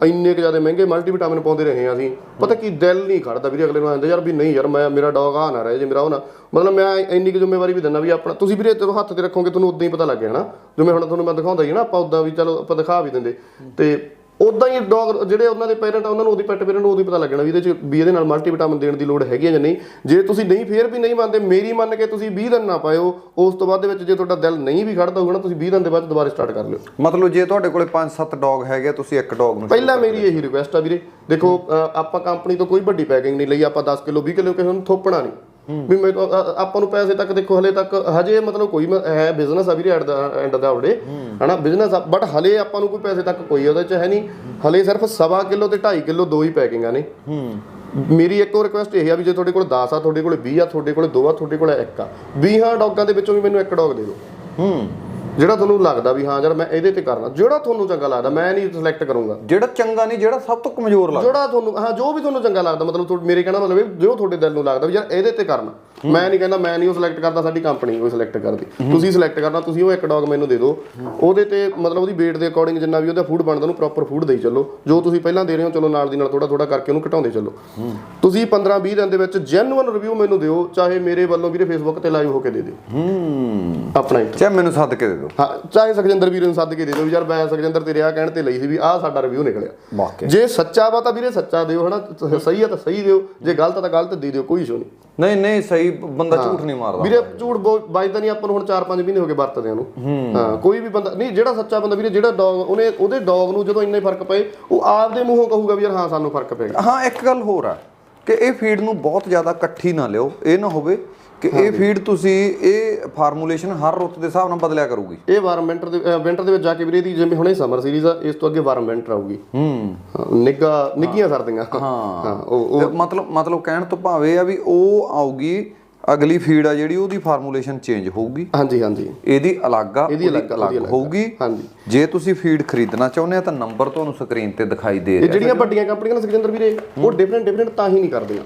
ਇੰਨੇ ਕੁ ਜ਼ਿਆਦਾ ਮਹਿੰਗੇ ਮਲਟੀਵਿਟਾਮਿਨ ਪਾਉਂਦੇ ਰਹੇ ਆ ਅਸੀਂ। ਪਤਾ ਕੀ ਦਿਲ ਨਹੀਂ ਖੜਦਾ ਵੀਰੇ ਅਗਲੇ ਨੂੰ ਆਂਦੇ ਯਾਰ ਵੀ ਨਹੀਂ ਯਾਰ ਮੈਂ ਮੇਰਾ ਡੌਗ ਆ ਨਾ ਰਹੇ ਜੇ ਮੇਰਾ ਉਹ ਨਾ। ਮਤਲਬ ਮੈਂ ਇੰਨੀ ਕੁ ਜ਼ਿੰਮੇਵਾਰੀ ਵੀ ਦਿੰਦਾ ਵੀ ਆਪਣਾ ਤੁਸੀਂ ਵੀਰੇ ਜਦੋਂ ਹੱਥ ਤੇ ਰੱਖੋਗੇ ਤੁਹਾਨੂੰ ਉਦਾਂ ਹੀ ਪਤਾ ਲੱਗ ਜਾਣਾ। ਜਿਵੇਂ ਹੁਣ ਤੁਹਾਨੂੰ ਮੈਂ ਦਿਖਾਉਂਦਾ ਹੀ ਨਾ ਆਪਾਂ ਉਦਾਂ ਵੀ ਚਲੋ ਆਪਾਂ ਦਿਖਾ ਵੀ ਦਿੰਦੇ। ਤੇ ਉਦਾਂ ਹੀ ਡੌਗ ਜਿਹੜੇ ਉਹਨਾਂ ਦੇ ਪੇਰੈਂਟ ਆ ਉਹਨਾਂ ਨੂੰ ਉਹਦੀ ਪੈਟ ਪੇਰੈਂਟ ਨੂੰ ਉਹਦੀ ਪਤਾ ਲੱਗਣਾ ਵੀ ਇਹਦੇ ਚ ਵੀ ਇਹਦੇ ਨਾਲ ਮਲਟੀਵਿਟਾਮਿਨ ਦੇਣ ਦੀ ਲੋੜ ਹੈਗੀ ਹੈ ਜਾਂ ਨਹੀਂ। ਜੇ ਤੁਸੀਂ ਨਹੀਂ ਫੇਰ ਵੀ ਨਹੀਂ ਮੰਨਦੇ ਮੇਰੀ ਮੰਨ ਕੇ ਤੁਸੀਂ 20 ਦਿਨ ਨਾ ਪਾਇਓ ਉਸ ਤੋਂ ਬਾਅਦ ਦੇ ਵਿੱਚ ਜੇ ਤੁਹਾਡਾ ਦਿਲ ਨਹੀਂ ਵੀ ਖੜਦਾ ਹੋਊਗਾ ਨਾ ਤੁਸੀਂ 20 ਦਿਨ ਦੇ ਬਾਅਦ ਦੁਬਾਰਾ ਸਟਾਰਟ ਕਰ ਲਿਓ। ਮਤਲਬ ਜੇ ਤੁਹਾਡੇ ਕੋਲੇ 5-7 ਡੌਗ ਹੈਗੇ ਤੁਸੀਂ ਇੱਕ ਡੌਗ ਨੂੰ ਪਹਿਲਾਂ ਮੇਰੀ ਇਹੀ ਰਿਕੁਐਸਟ ਆ ਵੀਰੇ ਦੇਖੋ ਆਪਾਂ ਕੰਪਨੀ ਤੋਂ ਕੋਈ ਵੱਡੀ ਪੈਕਿੰਗ ਨਹੀਂ ਲਈ ਆਪਾਂ 10 ਕਿਲੋ 20 ਕਿਲੋ ਕਿਸੇ ਨੂੰ ਥੋਪਣਾ ਨਹੀਂ। ਵੀ ਮੈਂ ਆਪਾਂ ਨੂੰ ਪੈਸੇ ਤੱਕ ਦੇਖੋ, ਹਲੇ ਤੱਕ ਹਜੇ ਮਤਲਬ ਕੋਈ ਹੈ ਬਿਜ਼ਨਸ ਆ ਵੀਰੇ ਐਟ ਦਾ ਐਂਡ ਦਾ ਆਉੜੇ ਹਨਾ ਬਿਜ਼ਨਸ ਬਟ ਹਲੇ ਆਪਾਂ ਨੂੰ ਕੋਈ ਪੈਸੇ ਤੱਕ ਕੋਈ ਉਹਦੇ ਚ ਹੈ ਨਹੀਂ ਹਲੇ ਸਿਰਫ ਸਵਾ ਕਿਲੋ ਤੇ 2.5 ਕਿਲੋ ਦੋ ਹੀ ਪੈਕਿੰਗਾਂ ਨੇ। ਮੇਰੀ ਇੱਕ ਹੋਰ ਰਿਕੁਐਸਟ ਇਹ ਆ ਵੀ ਜੇ ਤੁਹਾਡੇ ਕੋਲ 10 ਆ, ਤੁਹਾਡੇ ਕੋਲ 20 ਆ, ਤੁਹਾਡੇ ਕੋਲ 2 ਆ, ਤੁਹਾਡੇ ਕੋਲ 1 ਆ। 20 ਡੌਗਾਂ ਦੇ ਵਿੱਚੋਂ ਵੀ ਮੈਨੂੰ ਇੱਕ ਡੌਗ ਦੇ ਦਿਓ। ਹੂੰ ਜਿਹੜਾ ਤੁਹਾਨੂੰ ਲੱਗਦਾ ਵੀ ਹਾਂ ਯਾਰ ਮੈਂ ਇਹਦੇ ਤੇ ਕਰਨਾ ਜਿਹੜਾ ਤੁਹਾਨੂੰ ਚੰਗਾ ਲੱਗਦਾ ਮੈਂ ਨਹੀਂ ਸਿਲੈਕਟ ਕਰੂੰਗਾ। ਜਿਹੜਾ ਚੰਗਾ ਨਹੀਂ ਜਿਹੜਾ ਸਭ ਤੋਂ ਕਮਜ਼ੋਰ ਲੱਗਦਾ। ਜਿਹੜਾ ਤੁਹਾਨੂੰ ਹਾਂ ਜੋ ਵੀ ਤੁਹਾਨੂੰ ਚੰਗਾ ਲੱਗਦਾ ਮਤਲਬ ਮੇਰੇ ਕਹਿਣਾ ਮਤਲਬ ਜੋ ਤੁਹਾਡੇ ਦਿਲ ਨੂੰ ਲੱਗਦਾ ਵੀ ਯਾਰ ਇਹਦੇ ਤੇ ਕਰਨਾ। ਮੈਂ ਨਹੀਂ ਕਹਿੰਦਾ ਮੈਂ ਨਹੀਂ ਉਹ ਸਿਲੈਕਟ ਕਰਦਾ ਸਾਡੀ ਕੰਪਨੀ ਉਹ ਸਿਲੈਕਟ ਕਰਦੀ। ਤੁਸੀਂ ਸਿਲੈਕਟ ਕਰਨਾ ਤੁਸੀਂ ਉਹ ਇੱਕ ਡੌਗ ਮੈਨੂੰ ਦੇ ਦਿਓ। ਉਹਦੇ ਤੇ ਮਤਲਬ ਉਹਦੀ weight ਦੇ ਅਕੋਰਡਿੰਗ ਜਿੰਨਾ ਵੀ ਉਹਦਾ ਫੂਡ ਬਣਦਾ ਉਹਨੂੰ ਪ੍ਰੋਪਰ ਫੂਡ ਦੇਈ ਚੱਲੋ। ਜੋ ਤੁਸੀਂ ਪਹਿਲਾਂ ਦੇ ਰਹੇ ਹੋ ਚਲੋ ਨਾਲ ਦੀ ਨਾਲ ਥੋੜਾ ਥੋੜਾ ਕਰਕੇ ਉਹਨੂੰ ਘਟਾਉਂਦੇ ਚੱਲੋ। ਤੁਸੀਂ 15 20 ਦਿਨ ਦੇ ਵਿੱਚ ਜੈਨੂਇਨ ਰਿਵਿਊ ਮੈਨੂੰ ਦਿਓ ਚਾਹੇ ਮੇਰੇ ਵੱਲੋਂ ਵੀਰੇ ਫੇਸਬੁੱਕ ਤੇ ਲਾਈਵ ਹੋ ਕੇ ਦੇ ਦਿਓ। ਹੂੰ। ਆਪਣਾ ਹੀ। ਚਾਹੇ ਮੈਨੂੰ ਸੱਦ ਕੇ ਦੇ ਦਿਓ। ਹਾਂ ਚਾਹੇ ਸੁਖਜਿੰਦਰ ਵੀਰ ਨੂੰ ਸੱਦ ਕੇ ਦੇ ਦਿਓ ਵੀ ਯਾਰ ਮੈਂ ਸੁਖਜਿੰਦਰ ਤੇਰੇ ਆ ਕਹਿਣ ਤੇ ਲਈ ਸੀ ਵੀ ਆਹ ਸਾਡਾ ਰਿਵਿਊ ਨਿਕਲਿਆ। ਜੇ ਸੱਚਾ ਵਾ ਤਾਂ ਵੀਰੇ ਸੱਚਾ ਦਿਓ ਹਨਾ? ਸਹੀ ਆ ਤਾਂ ਸਹੀ ਦਿਓ। ਜੇ ਗਲਤ ਆ ਤਾਂ ਗਲਤ ਦੇ ਦਿਓ ਕੋਈ ਇਸ਼ੂ ਨਹੀਂ। ਨਹੀਂ ਨਹੀਂ ਸਹੀ ਬੰਦਾ ਝੂਠ ਨਹੀਂ ਮਾਰਦਾ। ਵੀਰੇ ਝੂਠ ਬੋ- ਵੱਜਦਾ ਨਹੀਂ ਆਪਾਂ ਨੂੰ ਹੁਣ 4-5 ਮਹੀਨੇ ਹੋ ਗਏ ਵਰਤਦੇ ਨੂੰ। ਹਾਂ। ਕੋਈ ਵੀ ਬੰਦਾ ਨਹੀਂ ਜਿਹੜਾ ਸੱਚਾ ਬੰਦਾ ਵੀਰੇ ਜਿਹੜਾ ਡੌਗ ਉਹਨੇ ਉਹਦੇ ਡੌਗ ਨੂੰ ਜਦੋਂ ਇੰਨੇ ਫ਼ਰਕ ਪਏ ਉਹ ਆਪਦੇ ਮੂੰਹੋਂ ਕਹੂਗਾ ਵੀ ਯਾਰ ਹਾਂ ਸਾਨੂੰ ਫ਼ਰਕ ਪੈ ਗਿਆ। ਹਾਂ ਇੱਕ ਗੱਲ ਹੋਰ ਆ ਕਿ ਇਹ ਫੀਡ ਨੂੰ ਬਹੁਤ ਜ਼ਿਆਦਾ ਇਕੱਠੀ ਨਾ ਲਿਓ ਇਹ ਨਾ ਹੋਵੇ ਕਿ ਇਹ ਫੀਡ ਤੁਸੀਂ ਇਹ ਫਾਰਮੂਲੇਸ਼ਨ ਹਰ ਰੁੱਤ ਦੇ ਹਿਸਾਬ ਨਾਲ ਬਦਲਿਆ ਕਰੂਗੀ। ਇਹ ਵਾਰਮ ਵਿੰਟਰ ਦੇ ਵਿੰਟਰ ਦੇ ਵਿੱਚ ਜਾ ਕੇ ਵੀਰੇ ਦੀ ਜਿਵੇਂ ਹੁਣੇ ਸਮਰ ਸੀਰੀਜ਼ ਆ ਇਸ ਤੋਂ ਅੱਗੇ ਵਾਰਮ ਵਿੰਟਰ ਆਊਗੀ ਹੂੰ। ਨਿੱਘਾ ਨਿੱਘੀਆਂ ਸਰਦੀਆਂ। ਹਾਂ। ਉਹ ਮਤਲਬ ਮਤਲਬ ਕਹਿਣ ਤੋਂ ਭਾਵੇਂ ਆ ਵੀ ਉਹ ਆਊਗੀ ਅਗਲੀ ਫੀਡ ਆ ਜਿਹੜੀ ਉਹਦੀ ਫਾਰਮੂਲੇਸ਼ਨ ਚੇਂਜ ਹੋਊਗੀ। ਹਾਂਜੀ ਹਾਂਜੀ। ਇਹਦੀ ਅਲੱਗ ਆ ਇਹਦੀ ਅਲੱਗ-। ਹੋਊਗੀ। ਹਾਂਜੀ। ਜੇ ਤੁਸੀਂ ਫੀਡ ਖਰੀਦਣਾ ਚਾਹੁੰਦੇ ਆ ਤਾਂ ਨੰਬਰ ਤੁਹਾਨੂੰ ਸਕਰੀਨ ਤੇ ਦਿਖਾਈ ਦੇ ਇਹ ਰਿਹਾ ਜਿਹੜੀਆਂ ਵੱਡੀਆਂ ਕੰਪਨੀਆਂ ਨੇ ਸੁਖਜਿੰਦਰ ਵੀਰੇ ਉਹ ਡਿਫਰੈਂਟ ਡਿਫਰੈਂਟ ਤਾਂ ਹੀ ਨਹੀਂ ਕਰਦੀਆਂ।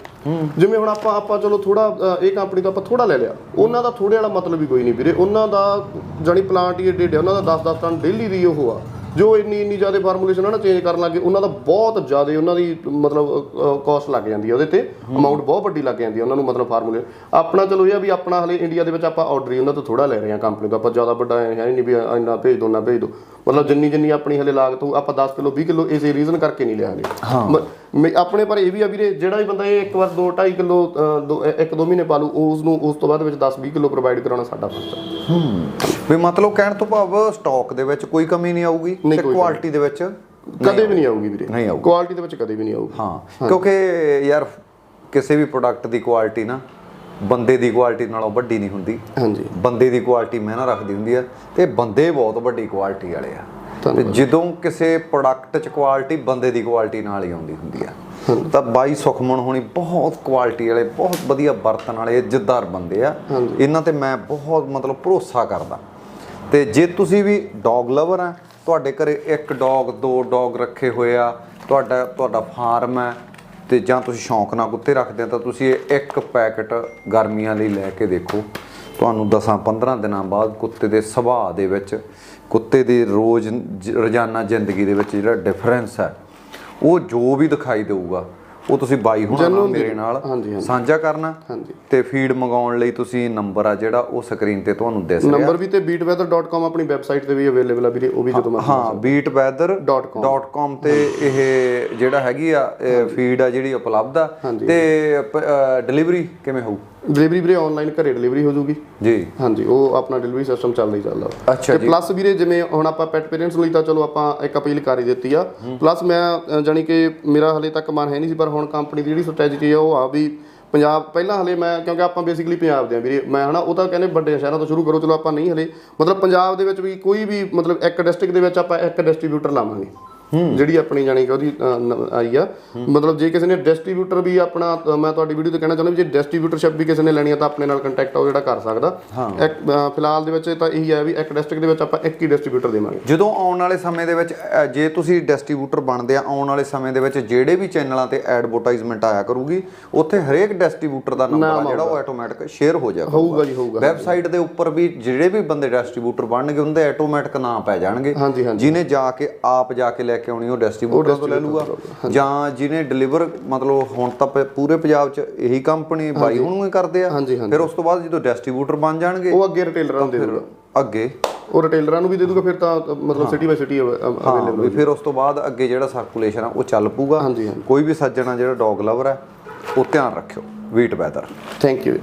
ਜਿਵੇਂ ਹੁਣ ਆਪਾਂ ਆਪਾਂ ਚਲੋ ਥੋੜਾ ਇਹ ਕੰਪਨੀ ਤੋਂ ਆਪਾਂ ਥੋੜਾ ਲੈ ਲਿਆ। ਉਹਨਾਂ ਦਾ ਥੋੜੇ ਵਾਲਾ ਮਤਲਬ ਹੀ ਕੋਈ ਨਹੀਂ ਵੀਰੇ। ਉਹਨਾਂ ਦਾ ਜਾਨੀ ਪਲਾਂਟ ਹੀ ਏਡੇ ਏਡੇ ਉਹਨਾਂ ਦਾ 10-10 ਟਨ ਡੇਲੀ ਦੀ ਉਹ ਆ। ਜੋ ਇੰਨੀ ਇੰਨੀ ਜ਼ਿਆਦਾ ਫਾਰਮੂਲੇਸ਼ਨ ਨਾ ਚੇਂਜ ਕਰਨ ਲੱਗੇ ਉਹਨਾਂ ਦਾ ਬਹੁਤ ਜ਼ਿਆਦਾ, ਉਹਨਾਂ ਦੀ ਮਤਲਬ ਕਾਸਟ ਲੱਗ ਜਾਂਦੀ ਹੈ ਉਹਦੇ ਤੇ ਅਮਾਉਂਟ ਬਹੁਤ ਵੱਡੀ ਲੱਗ ਜਾਂਦੀ ਹੈ ਉਹਨਾਂ ਨੂੰ ਮਤਲਬ ਫਾਰਮੂਲੇ ਆਪਣਾ ਚਲੋ ਇਹ ਆ ਵੀ ਆਪਣਾ ਹਲੇ ਇੰਡੀਆ ਦੇ ਵਿੱਚ ਆਪਾਂ ਆਰਡਰ ਹੀ ਉਹਨਾਂ ਤੋਂ ਥੋੜਾ ਲੈ ਰਹੇ ਹਾਂ ਕੰਪਨੀ ਤੋਂ, ਆਪਾਂ ਜ਼ਿਆਦਾ ਵੱਡਾ ਹੈ ਨਹੀਂ ਵੀ ਇੰਨਾ ਭੇਜ ਦੋ ਨਾ ਭੇਜ ਦੋ। ਮਤਲਬ ਜਿੰਨੀ ਜਿੰਨੀ ਆਪਣੀ ਹਲੇ ਲਾਗਤ ਹੋਊ ਆਪਾਂ 10 ਕਿਲੋ 20 ਕਿਲੋ ਇਸੇ ਰੀਜ਼ਨ ਕਰਕੇ ਨਹੀਂ ਲਿਆ ਹਲੇ। ਆਪਣੇ ਪਰ ਇਹ ਵੀ ਆ ਵੀਰੇ ਜਿਹੜਾ ਵੀ ਬੰਦਾ ਇਹ ਇੱਕ ਵਾਰ 2 2.5 ਕਿਲੋ 2 ਇੱਕ ਦੋ ਮਹੀਨੇ ਪਾ ਲੂ ਉਸ ਨੂੰ ਉਸ ਤੋਂ ਬਾਅਦ ਵਿੱਚ 10 20 ਕਿਲੋ ਪ੍ਰੋਵਾਈਡ ਕਰਾਉਣਾ ਸਾਡਾ ਫਰਜ਼ ਹੈ। ਹੂੰ ਵੀ ਮਤਲਬ ਕਹਿਣ ਤੋਂ ਭਾਵ ਸਟਾਕ ਦੇ ਵਿੱਚ ਕੋਈ ਕਮੀ ਨਹੀਂ ਆਊਗੀ ਤੇ ਕੁਆਲਿਟੀ ਦੇ ਵਿੱਚ ਕਦੇ ਵੀ ਨਹੀਂ ਆਊਗੀ ਵੀਰੇ। ਨਹੀਂ ਆਊਗੀ। ਕੁਆਲਿਟੀ ਦੇ ਵਿੱਚ ਕਦੇ ਵੀ ਨਹੀਂ ਆਊਗੀ। ਹਾਂ ਕਿਉਂਕਿ ਯਾਰ ਕਿਸੇ ਵੀ ਪ੍ਰੋਡਕਟ ਦੀ ਕੁਆਲਿਟੀ ਨਾ ਬੰਦੇ ਦੀ ਕੁਆਲਿਟੀ ਨਾਲੋਂ ਵੱਡੀ ਨਹੀਂ ਹੁੰਦੀ। ਹਾਂਜੀ। ਬੰਦੇ ਦੀ ਕੁਆਲਿਟੀ ਮਿਹਨਤ ਰੱਖਦੀ ਹੁੰਦੀ ਆ ਤੇ ਬੰਦੇ ਬਹੁਤ ਵੱਡੀ ਕੁਆਲਿਟੀ ਵਾਲੇ ਆ। ਤੇ। ਜਦੋਂ ਕਿਸੇ ਪ੍ਰੋਡਕਟ 'ਚ ਕੁਆਲਿਟੀ ਬੰਦੇ ਦੀ ਕੁਆਲਿਟੀ ਨਾਲ ਹੀ ਆਉਂਦੀ ਹੁੰਦੀ ਆ। ਤਾਂ ਬਾਈ ਸੁਖਮਨ ਹੋਣੀ ਬਹੁਤ ਕੁਆਲਿਟੀ ਵਾਲੇ ਬਹੁਤ ਵਧੀਆ ਬਰਤਨ ਵਾਲੇ ਇੱਜ਼ਤਦਾਰ ਬੰਦੇ ਆ। ਇਹਨਾਂ ਤੇ ਮੈਂ ਬਹੁਤ ਮਤਲਬ ਭਰੋਸਾ ਕਰਦਾ। ਤੇ ਜੇ ਤੁਸੀਂ ਵੀ ਡੌਗ ਲਵਰ ਆ ਤੁਹਾਡੇ ਘਰੇ ਇੱਕ ਡੌਗ ਦੋ ਡੌਗ ਰੱਖੇ ਹੋਏ ਆ ਤੁਹਾਡਾ ਤੁਹਾਡਾ ਫਾਰਮ ਹੈ ਤੇ ਜਾਂ ਤੁਸੀਂ ਸ਼ੌਂਕ ਨਾਲ ਕੁੱਤੇ ਰੱਖਦੇ ਆ ਤਾਂ ਤੁਸੀਂ ਇਹ ਇੱਕ ਪੈਕਟ ਗਰਮੀਆਂ ਲਈ ਲੈ ਕੇ ਦੇਖੋ। ਤੁਹਾਨੂੰ 10-15 ਦਿਨਾਂ ਬਾਅਦ ਕੁੱਤੇ ਦੇ ਸੁਭਾਅ ਦੇ ਵਿੱਚ, ਕੁੱਤੇ ਦੀ ਰੋਜ਼ ਰੋਜ਼ਾਨਾ ਜ਼ਿੰਦਗੀ ਦੇ ਵਿੱਚ ਜਿਹੜਾ ਡਿਫਰੈਂਸ ਹੈ, ਉਹ ਜੋ ਵੀ ਦਿਖਾਈ ਦੇਊਗਾ ਉਹ ਤੁਸੀਂ ਬਾਈ ਹੁਣਾਂ ਨਾਲ ਮੇਰੇ ਨਾਲ। ਸਾਂਝਾ ਕਰਨਾ ਤੇ ਫੀਡ ਮੰਗਾਉਣ ਲਈ ਤੁਸੀਂ ਨੰਬਰ ਆ ਜਿਹੜਾ ਉਹ ਸਕਰੀਨ ਤੇ ਤੁਹਾਨੂੰ ਦਿਸ ਰਿਹਾ। ਨੰਬਰ ਵੀ ਤੇ beatweather.com ਆਪਣੀ ਵੈਬਸਾਈਟ ਤੇ ਵੀ ਅਵੇਲੇਬਲ ਆ ਵੀਰੇ ਉਹ ਵੀ ਜਦੋਂ ਮਰਜ਼ੀ ਹਾਂ beatweather.com ਤੇ ਇਹ ਜਿਹੜਾ ਹੈਗੀ ਆ ਫੀਡ ਆ ਜਿਹੜੀ ਉਪਲਬਧ ਆ ਤੇ ਡਿਲੀਵਰੀ ਕਿਵੇਂ ਹੋਊ? ਡਿਲੀਵਰੀ ਵੀਰੇ ਆਨਲਾਈਨ ਘਰੇ ਡਿਲੀਵਰੀ ਹੋ ਜਾਊਗੀ। ਜੀ। ਹਾਂਜੀ ਉਹ ਆਪਣਾ ਡਿਲੀਵਰੀ ਸਿਸਟਮ ਚੱਲਦਾ ਹੀ ਚੱਲਦਾ। ਅੱਛਾ ਜੀ। ਪਲੱਸ ਵੀਰੇ ਜਿਵੇਂ ਹੁਣ ਆਪਾਂ ਪੈਟ ਪੇਰੈਂਟਸ ਲਈ ਤਾਂ ਚਲੋ ਆਪਾਂ ਇੱਕ ਅਪੀਲ ਕਰ ਹੀ ਦਿੱਤੀ ਆ। ਪਲੱਸ ਮੈਂ ਜਾਣੀ ਕਿ ਮੇਰਾ ਹਲੇ ਤੱਕ ਮਨ ਹੈ ਨਹੀਂ ਸੀ ਪਰ ਹੁਣ ਕੰਪਨੀ ਦੀ ਜਿਹੜੀ ਸਟ੍ਰੈਟਜੀ ਆ ਉਹ ਆ ਵੀ ਪੰਜਾਬ ਪਹਿਲਾਂ ਹਲੇ ਮੈਂ ਕਿਉਂਕਿ ਆਪਾਂ ਬੇਸਿਕਲੀ ਪੰਜਾਬ ਦੇ ਆ ਵੀਰੇ। ਮੈਂ ਹਨਾ ਉਹ ਤਾਂ ਕਹਿੰਦੇ ਵੱਡੇ ਸ਼ਹਿਰਾਂ ਤੋਂ ਸ਼ੁਰੂ ਕਰੋ ਚਲੋ ਆਪਾਂ ਨਹੀਂ ਹਲੇ। ਮਤਲਬ ਪੰਜਾਬ ਦੇ ਵਿੱਚ ਵੀ ਕੋਈ ਵੀ ਮਤਲਬ ਇੱਕ ਡਿਸਟ੍ਰਿਕਟ ਦੇ ਵਿੱਚ ਆਪਾਂ ਇੱਕ ਡਿਸਟ੍ਰੀਬਿਊਟਰ ਲਾਵਾਂਗੇ। ਜਿਹੜੀ ਆਪਣੀ ਜਾਣੀ ਕਿ ਉਹਦੀ ਆਈ ਆ। ਮਤਲਬ ਜੇ ਕਿਸੇ ਨੇ ਡਿਸਟ੍ਰੀਬਿਊਟਰ ਵੀ ਆਪਣਾ ਮੈਂ ਤੁਹਾਡੀ ਵੀਡੀਓ ਤੇ ਕਹਿਣਾ ਚਾਹੁੰਦਾ ਵੀ ਜੇ ਡਿਸਟ੍ਰੀਬਿਊਟਰਸ਼ਿਪ ਵੀ ਕਿਸੇ ਨੇ ਲੈਣੀ ਆ ਤਾਂ ਆਪਣੇ ਨਾਲ ਕੰਟੈਕਟ ਉਹ ਜਿਹੜਾ ਕਰ ਸਕਦਾ। ਫਿਲਹਾਲ ਦੇ ਵਿੱਚ ਤਾਂ ਇਹੀ ਹੈ ਵੀ ਇੱਕ ਡਿਸਟ੍ਰਿਕਟ ਦੇ ਵਿੱਚ ਆਪਾਂ ਇੱਕ ਹੀ ਡਿਸਟ੍ਰੀਬਿਊਟਰ ਦੇਵਾਂਗੇ। ਜਦੋਂ ਆਉਣ ਵਾਲੇ ਸਮੇਂ ਦੇ ਵਿੱਚ ਜੇ ਤੁਸੀਂ ਡਿਸਟ੍ਰੀਬਿਊਟਰ ਬਣਦੇ ਆ ਆਉਣ ਵਾਲੇ ਸਮੇਂ ਦੇ ਵਿੱਚ ਜਿਹੜੇ ਵੀ ਚੈਨਲਾਂ ਤੇ ਐਡਵਰਟਾਈਜ਼ਮੈਂਟ ਆਇਆ ਕਰੂਗੀ ਉੱਥੇ ਹਰੇਕ ਡਿਸਟ੍ਰੀਬਿਊਟਰ ਦਾ ਨੰਬਰ ਆ ਜਿਹੜਾ ਉਹ ਆਟੋਮੈਟਿਕ ਸ਼ੇਅਰ ਹੋ ਜਾਏਗਾ। ਹੋਊਗਾ ਜੀ ਹੋਊਗਾ ਵੈਬਸਾਈਟ ਦੇ ਉੱਪਰ ਵੀ ਜਿਹੜੇ ਵੀ ਬੰਦੇ ਡਿਸਟ੍ਰੀਬਿਊਟਰ ਬਣਨਗੇ ਉਹਦੇ ਆਟੋਮੈਟਿਕ ਨਾਂ ਪੈ ਜਾਣਗੇ। ਹਾਂਜੀ, ਹਾਂਜੀ। ਜਿਹਨੇ ਜਾ ਕੇ ਆਪ ਜਾ ਕੇ ਲੈ ਕੇ ਆਉਣੀ ਉਹ ਡਿਸਟ੍ਰੀਬਿਊਟਰ ਤੋਂ ਲੈ ਲੂਗਾ। ਜਾਂ ਜਿਹਨੇ ਡਿਲੀਵਰ ਮਤਲਬ ਹੁਣ ਤਾਂ ਪੂਰੇ ਪੰਜਾਬ 'ਚ ਇਹੀ ਕੰਪਨੀ ਬਾਈ ਹੁਣ ਹੀ ਕਰਦੇ ਆ। ਫਿਰ ਉਸ ਤੋਂ ਬਾਅਦ ਜਦੋਂ ਡਿਸਟ੍ਰੀਬਿਊਟਰ ਬਣ ਜਾਣਗੇ ਉਹ ਅੱਗੇ ਰਿਟੇਲਰਾਂ ਨੂੰ ਦੇ ਦੂਗਾ। ਅੱਗੇ। ਉਹ ਰਿਟੇਲਰਾਂ ਨੂੰ ਵੀ ਦੇ ਦੂਗਾ ਫਿਰ ਤਾਂ ਮਤਲਬ ਸਿਟੀ ਬਾਈ ਸਿਟੀ ਅਵੇਲੇਬਲ ਫਿਰ ਉਸ ਤੋਂ ਬਾਅਦ ਅੱਗੇ ਜਿਹੜਾ ਸਰਕੂਲੇਸ਼ਨ ਆ ਉਹ ਚੱਲ ਪੂਗਾ। ਕੋਈ ਵੀ ਸੱਜਣਾ ਜਿਹੜਾ ਡੌਗ ਲਵਰ ਹੈ ਉਹ ਧਿਆਨ ਰੱਖਿਓ ਵੀਟ ਵੈਦਰ ਥੈਂਕ ਯੂ